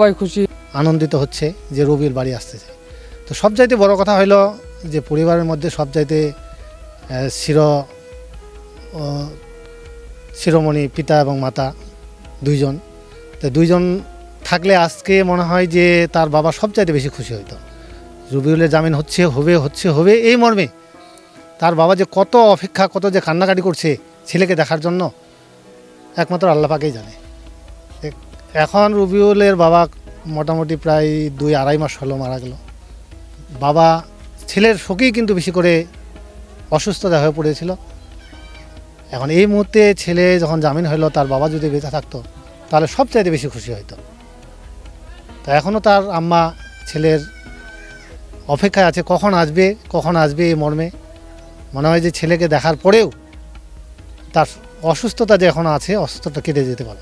সবাই খুশি। আনন্দিত হচ্ছে যে রবির বাড়ি আসতেছে তো সবচাইতে বড় কথা হলো যে পরিবারের মধ্যে সবচাইতে আহ, শির শিরোমণি পিতা এবং মাতা দুইজন। তো দুইজন থাকলে আজকে মনে হয় যে তার বাবা সবচাইতে বেশি খুশি হইতো। রবিউলের জামিন হচ্ছে হবে হচ্ছে হবে এই মর্মে তার বাবা যে কত অপেক্ষা কত যে কান্নাকাটি করছে ছেলেকে দেখার জন্য একমাত্র আল্লাহ পাকেই জানে। এখন রবিউলের বাবা মোটামুটি প্রায় দুই আড়াই মাস হলো মারা গেল। বাবা ছেলের শোকেই কিন্তু বেশি করে অসুস্থতা হয়ে পড়েছিল। এখন এই মুহূর্তে ছেলে যখন জামিন হলো, তার বাবা যদি বেঁচে থাকতো, তাহলে সবচাইতে বেশি খুশি হতো তা এখনও তার আম্মা ছেলের অপেক্ষায় আছে, কখন আসবে কখন আসবে এই মর্মে। মনে হয় যে ছেলেকে দেখার পরেও তার অসুস্থতা যে এখনও আছে, অসুস্থতা কেটে যেতে পারে।